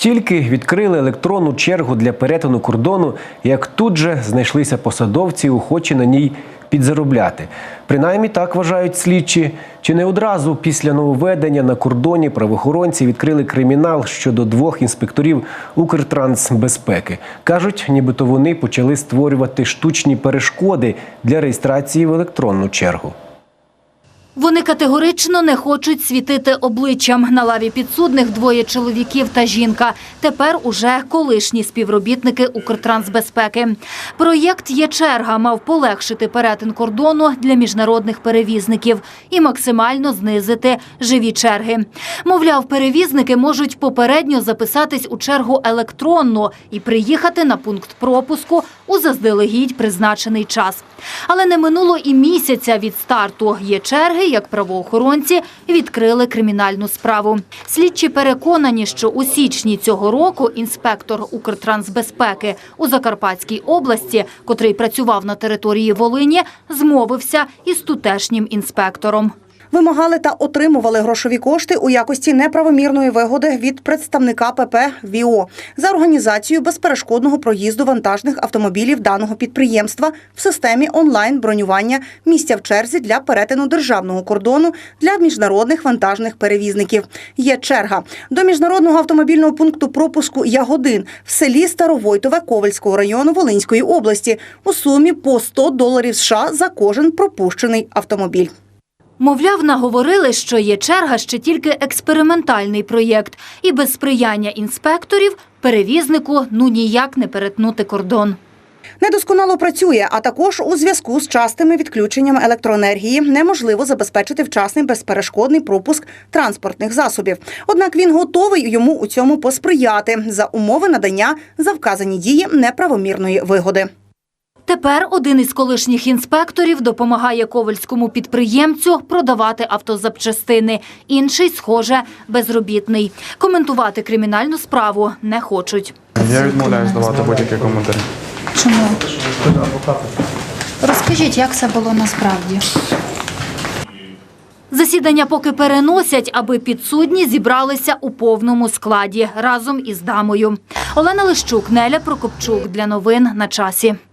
Тільки відкрили електронну чергу для перетину кордону, як тут же знайшлися посадовці, охочі на ній підзаробляти. Принаймні так вважають слідчі. Чи не одразу після нововведення на кордоні правоохоронці відкрили кримінал щодо двох інспекторів Укртрансбезпеки. Кажуть, нібито вони почали створювати штучні перешкоди для реєстрації в електронну чергу. Вони категорично не хочуть світити обличчям. На лаві підсудних двоє чоловіків та жінка. Тепер уже колишні співробітники Укртрансбезпеки. Проєкт «Є черга» мав полегшити перетин кордону для міжнародних перевізників і максимально знизити живі черги. Мовляв, перевізники можуть попередньо записатись у чергу електронно і приїхати на пункт пропуску у заздалегідь призначений час. Але не минуло і місяця від старту. Є черги, як правоохоронці відкрили кримінальну справу. Слідчі переконані, що у січні цього року інспектор Укртрансбезпеки у Закарпатській області, котрий працював на території Волині, змовився із тутешнім інспектором. Вимагали та отримували грошові кошти у якості неправомірної вигоди від представника ПП ВІО за організацію безперешкодного проїзду вантажних автомобілів даного підприємства в системі онлайн бронювання місця в черзі для перетину державного кордону для міжнародних вантажних перевізників. Є черга до міжнародного автомобільного пункту пропуску Ягодин в селі Старовойтове Ковальського району Волинської області у сумі по 100 доларів США за кожен пропущений автомобіль. Мовляв, наговорили, що є черга ще тільки експериментальний проєкт, і без сприяння інспекторів перевізнику ну ніяк не перетнути кордон. Недосконало працює, а також у зв'язку з частими відключеннями електроенергії неможливо забезпечити вчасний безперешкодний пропуск транспортних засобів. Однак він готовий йому у цьому посприяти за умови надання за вказані дії неправомірної вигоди. Тепер один із колишніх інспекторів допомагає ковальському підприємцю продавати автозапчастини. Інший, схоже, безробітний. Коментувати кримінальну справу не хочуть. Я відмовляюсь давати будь-які коментарі. Чому? Розкажіть, як це було насправді? Засідання поки переносять, аби підсудні зібралися у повному складі разом із дамою. Олена Лищук, Неля Прокопчук для новин на часі.